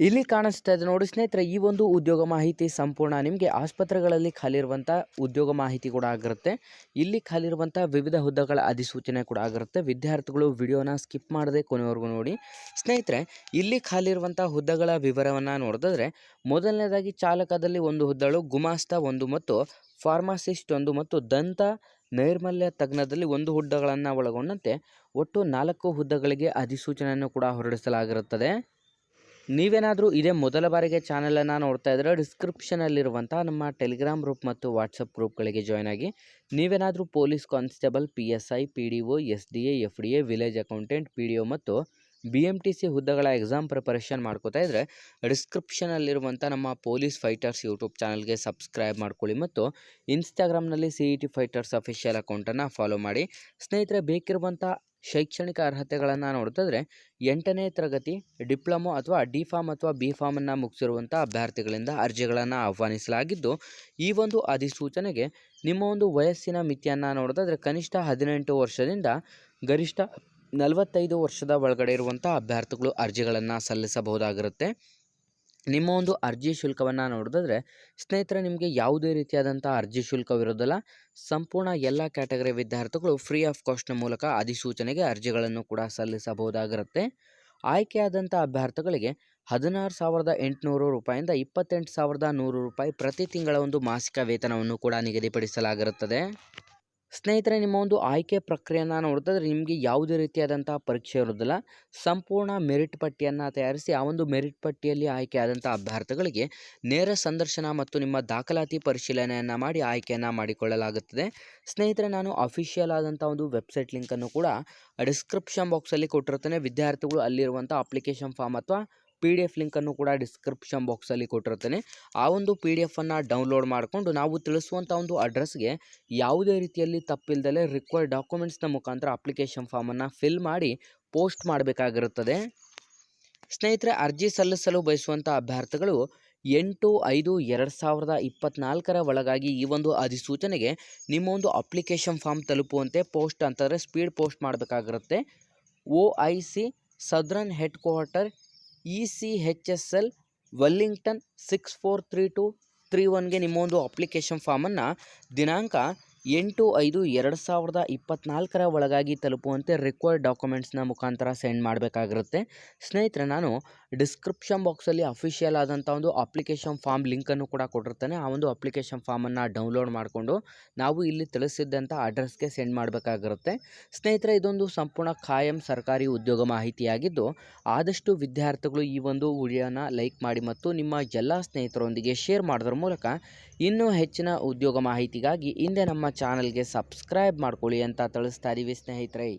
ಇಲ್ಲಿ ಕಾಣಿಸ್ತಾ ಇದೆ ನೋಡಿ ಸ್ನೇಹಿತರೆ, ಈ ಒಂದು ಉದ್ಯೋಗ ಮಾಹಿತಿ ಸಂಪೂರ್ಣ ನಿಮಗೆ ಆಸ್ಪತ್ರೆಗಳಲ್ಲಿ ಖಾಲಿ ಇರುವಂಥ ಉದ್ಯೋಗ ಮಾಹಿತಿ ಕೂಡ ಆಗಿರುತ್ತೆ. ಇಲ್ಲಿ ಖಾಲಿ ಇರುವಂಥ ವಿವಿಧ ಹುದ್ದೆಗಳ ಅಧಿಸೂಚನೆ ಕೂಡ ಆಗಿರುತ್ತೆ. ವಿದ್ಯಾರ್ಥಿಗಳು ವಿಡಿಯೋನ ಸ್ಕಿಪ್ ಮಾಡದೆ ಕೊನೆವರೆಗೂ ನೋಡಿ. ಸ್ನೇಹಿತರೆ, ಇಲ್ಲಿ ಖಾಲಿ ಇರುವಂಥ ಹುದ್ದೆಗಳ ವಿವರವನ್ನು ನೋಡಿದ್ರೆ ಮೊದಲನೇದಾಗಿ ಚಾಲಕದಲ್ಲಿ ಒಂದು ಹುದ್ದಳು, ಗುಮಾಸ್ತ ಒಂದು ಮತ್ತು ಫಾರ್ಮಾಸಿಸ್ಟ್ ಒಂದು ಮತ್ತು ದಂತ ನೈರ್ಮಲ್ಯ ತಜ್ಞದಲ್ಲಿ ಒಂದು ಹುದ್ದೆಗಳನ್ನು ಒಳಗೊಂಡಂತೆ ಒಟ್ಟು ನಾಲ್ಕು ಹುದ್ದೆಗಳಿಗೆ ಅಧಿಸೂಚನೆಯನ್ನು ಕೂಡ ಹೊರಡಿಸಲಾಗಿರುತ್ತದೆ. ನೀವೇನಾದರೂ ಇದೇ ಮೊದಲ ಬಾರಿಗೆ ಚಾನಲನ್ನು ನೋಡ್ತಾ ಇದ್ದರೆ ಡಿಸ್ಕ್ರಿಪ್ಷನಲ್ಲಿರುವಂಥ ನಮ್ಮ ಟೆಲಿಗ್ರಾಮ್ ಗ್ರೂಪ್ ಮತ್ತು ವಾಟ್ಸಪ್ ಗ್ರೂಪ್ಗಳಿಗೆ ಜಾಯ್ನ್ ಆಗಿ ನೀವೇನಾದರೂ police constable P S I P D O S D A F D A village accountant P D O ಮತ್ತು ಬಿ ಎಂ ಟಿ ಸಿ ಹುದ್ದೆಗಳ ಎಕ್ಸಾಮ್ ಪ್ರಿಪರೇಷನ್ ಮಾಡ್ಕೋತಾ ಇದ್ದರೆ ಡಿಸ್ಕ್ರಿಪ್ಷನಲ್ಲಿರುವಂಥ ನಮ್ಮ ಪೊಲೀಸ್ ಫೈಟರ್ಸ್ ಯೂಟ್ಯೂಬ್ ಚಾನಲ್ಗೆ ಸಬ್ಸ್ಕ್ರೈಬ್ ಮಾಡ್ಕೊಳ್ಳಿ ಮತ್ತು ಇನ್ಸ್ಟಾಗ್ರಾಮ್ನಲ್ಲಿ C E T fighters official ಅಕೌಂಟನ್ನು ಫಾಲೋ ಮಾಡಿ. ಸ್ನೇಹಿತರೆ ಬೇಕಿರುವಂಥ ಶೈಕ್ಷಣಿಕ ಅರ್ಹತೆಗಳನ್ನು ನೋಡ್ತಿದ್ರೆ ಎಂಟನೇ ತರಗತಿ ಡಿಪ್ಲೊಮೊ ಅಥವಾ ಡಿ ಫಾರ್ಮ್ ಅಥವಾ ಬಿ ಫಾರ್ಮನ್ನು ಮುಗಿಸಿರುವಂಥ ಅಭ್ಯರ್ಥಿಗಳಿಂದ ಅರ್ಜಿಗಳನ್ನು ಆಹ್ವಾನಿಸಲಾಗಿದ್ದು, ಈ ಒಂದು ಅಧಿಸೂಚನೆಗೆ ನಿಮ್ಮ ಒಂದು ವಯಸ್ಸಿನ ಮಿತಿಯನ್ನು ನೋಡೋದಾದರೆ ಕನಿಷ್ಠ ಹದಿನೆಂಟು ವರ್ಷದಿಂದ ಗರಿಷ್ಠ ನಲವತ್ತೈದು ವರ್ಷದ ಒಳಗಡೆ ಇರುವಂಥ ಅಭ್ಯರ್ಥಿಗಳು ಅರ್ಜಿಗಳನ್ನು ಸಲ್ಲಿಸಬಹುದಾಗಿರುತ್ತೆ. ನಿಮ್ಮ ಒಂದು ಅರ್ಜಿ ಶುಲ್ಕವನ್ನು ನೋಡಿದ್ರೆ ಸ್ನೇಹಿತರೆ, ನಿಮಗೆ ಯಾವುದೇ ರೀತಿಯಾದಂಥ ಅರ್ಜಿ ಶುಲ್ಕವಿರೋದಿಲ್ಲ. ಸಂಪೂರ್ಣ ಎಲ್ಲ ಕ್ಯಾಟಗರಿ ವಿದ್ಯಾರ್ಥಿಗಳು ಫ್ರೀ ಆಫ್ ಕಾಸ್ಟ್ನ ಮೂಲಕ ಅಧಿಸೂಚನೆಗೆ ಅರ್ಜಿಗಳನ್ನು ಕೂಡ ಸಲ್ಲಿಸಬಹುದಾಗಿರುತ್ತೆ. ಆಯ್ಕೆಯಾದಂಥ ಅಭ್ಯರ್ಥಿಗಳಿಗೆ ಹದಿನಾರು ಸಾವಿರದ ಎಂಟುನೂರು ರೂಪಾಯಿಂದ ಇಪ್ಪತ್ತೆಂಟು ಸಾವಿರದ ನೂರು ರೂಪಾಯಿ ಪ್ರತಿ ತಿಂಗಳ ಒಂದು ಮಾಸಿಕ ವೇತನವನ್ನು ಕೂಡ ನಿಗದಿಪಡಿಸಲಾಗಿರುತ್ತದೆ. ಸ್ನೇಹಿತರೆ, ನಿಮ್ಮ ಒಂದು ಆಯ್ಕೆ ಪ್ರಕ್ರಿಯೆಯನ್ನು ನೋಡ್ತಾಯಿದ್ರೆ ನಿಮಗೆ ಯಾವುದೇ ರೀತಿಯಾದಂಥ ಪರೀಕ್ಷೆ ಇರೋದಿಲ್ಲ. ಸಂಪೂರ್ಣ ಮೆರಿಟ್ ಪಟ್ಟಿಯನ್ನು ತಯಾರಿಸಿ ಆ ಒಂದು ಮೆರಿಟ್ ಪಟ್ಟಿಯಲ್ಲಿ ಆಯ್ಕೆಯಾದಂಥ ಅಭ್ಯರ್ಥಿಗಳಿಗೆ ನೇರ ಸಂದರ್ಶನ ಮತ್ತು ನಿಮ್ಮ ದಾಖಲಾತಿ ಪರಿಶೀಲನೆಯನ್ನು ಮಾಡಿ ಆಯ್ಕೆಯನ್ನು ಮಾಡಿಕೊಳ್ಳಲಾಗುತ್ತದೆ. ಸ್ನೇಹಿತರೆ, ನಾನು ಅಫಿಷಿಯಲ್ ಆದಂಥ ಒಂದು ವೆಬ್ಸೈಟ್ ಲಿಂಕನ್ನು ಕೂಡ ಡಿಸ್ಕ್ರಿಪ್ಷನ್ ಬಾಕ್ಸಲ್ಲಿ ಕೊಟ್ಟಿರ್ತೇನೆ ವಿದ್ಯಾರ್ಥಿಗಳು ಅಲ್ಲಿರುವಂಥ ಅಪ್ಲಿಕೇಶನ್ ಫಾರ್ಮ್ ಅಥವಾ ಪಿ ಡಿ ಎಫ್ ಲಿಂಕನ್ನು ಕೂಡ ಡಿಸ್ಕ್ರಿಪ್ಷನ್ ಬಾಕ್ಸಲ್ಲಿ ಕೊಟ್ಟಿರ್ತೇನೆ ಆ ಒಂದು ಪಿ ಡಿ ಎಫನ್ನು ಡೌನ್ಲೋಡ್ ಮಾಡಿಕೊಂಡು ನಾವು ತಿಳಿಸುವಂಥ ಒಂದು ಅಡ್ರೆಸ್ಗೆ ಯಾವುದೇ ರೀತಿಯಲ್ಲಿ ತಪ್ಪಿಲ್ದಲೇ ರಿಕ್ವೈರ್ಡ್ ಡಾಕ್ಯುಮೆಂಟ್ಸ್ನ ಮುಖಾಂತರ ಅಪ್ಲಿಕೇಶನ್ ಫಾರ್ಮನ್ನು ಫಿಲ್ ಮಾಡಿ ಪೋಸ್ಟ್ ಮಾಡಬೇಕಾಗಿರುತ್ತದೆ. ಸ್ನೇಹಿತರೆ, ಅರ್ಜಿ ಸಲ್ಲಿಸಲು ಬಯಸುವಂಥ ಅಭ್ಯರ್ಥಿಗಳು ಎಂಟು, ಐದು, ಎರಡು ಸಾವಿರದ ಇಪ್ಪತ್ತ್ನಾಲ್ಕರ ಒಳಗಾಗಿ ಈ ಒಂದು ಅಧಿಸೂಚನೆಗೆ ನಿಮ್ಮ ಒಂದು ಅಪ್ಲಿಕೇಶನ್ ಫಾರ್ಮ್ ತಲುಪುವಂತೆ ಪೋಸ್ಟ್ ಅಂತಂದರೆ speed post ಮಾಡಬೇಕಾಗಿರುತ್ತೆ. O I C southern head quarter E C H S L, Wellington six four three two three ಒನ್ಗೆ ನಿಮ್ಮ ಒಂದು ಅಪ್ಲಿಕೇಶನ್ ಫಾರ್ಮನ್ನು ದಿನಾಂಕ ಎಂಟು ಐದು ಎರಡು ಸಾವಿರದ ಇಪ್ಪತ್ತ್ನಾಲ್ಕರ ಒಳಗಾಗಿ ತಲುಪುವಂತೆ ರಿಕ್ವೈರ್ಡ್ ಡಾಕ್ಯುಮೆಂಟ್ಸ್ನ ಮುಖಾಂತರ ಸೆಂಡ್ ಮಾಡಬೇಕಾಗಿರುತ್ತೆ. ಸ್ನೇಹಿತರೆ, ನಾನು ಡಿಸ್ಕ್ರಿಪ್ಷನ್ ಬಾಕ್ಸಲ್ಲಿ ಅಫಿಷಿಯಲ್ ಆದಂಥ ಒಂದು ಅಪ್ಲಿಕೇಶನ್ ಫಾರ್ಮ್ ಲಿಂಕನ್ನು ಕೂಡ ಕೊಟ್ಟಿರ್ತಾನೆ. ಆ ಒಂದು ಅಪ್ಲಿಕೇಶನ್ ಫಾರ್ಮನ್ನು ಡೌನ್ಲೋಡ್ ಮಾಡಿಕೊಂಡು ನಾವು ಇಲ್ಲಿ ತಿಳಿಸಿದ್ದಂಥ ಅಡ್ರೆಸ್ಗೆ ಸೆಂಡ್ ಮಾಡಬೇಕಾಗಿರುತ್ತೆ. ಸ್ನೇಹಿತರೆ, ಇದೊಂದು ಸಂಪೂರ್ಣ ಖಾಯಂ ಸರ್ಕಾರಿ ಉದ್ಯೋಗ ಮಾಹಿತಿಯಾಗಿದ್ದು, ಆದಷ್ಟು ವಿದ್ಯಾರ್ಥಿಗಳು ಈ ಒಂದು ವಿಡಿಯೋನ ಲೈಕ್ ಮಾಡಿ ಮತ್ತು ನಿಮ್ಮ ಎಲ್ಲ ಸ್ನೇಹಿತರೊಂದಿಗೆ ಶೇರ್ ಮಾಡೋದ್ರ ಮೂಲಕ ಇನ್ನೂ ಹೆಚ್ಚಿನ ಉದ್ಯೋಗ ಮಾಹಿತಿಗಾಗಿ ಹಿಂದೆ ನಮ್ಮ ಚಾನಲ್ಗೆ ಸಬ್ಸ್ಕ್ರೈಬ್ ಮಾಡ್ಕೊಳ್ಳಿ ಅಂತ ತಿಳಿಸ್ತಾ ಇದೀವಿ ಸ್ನೇಹಿತರೆ.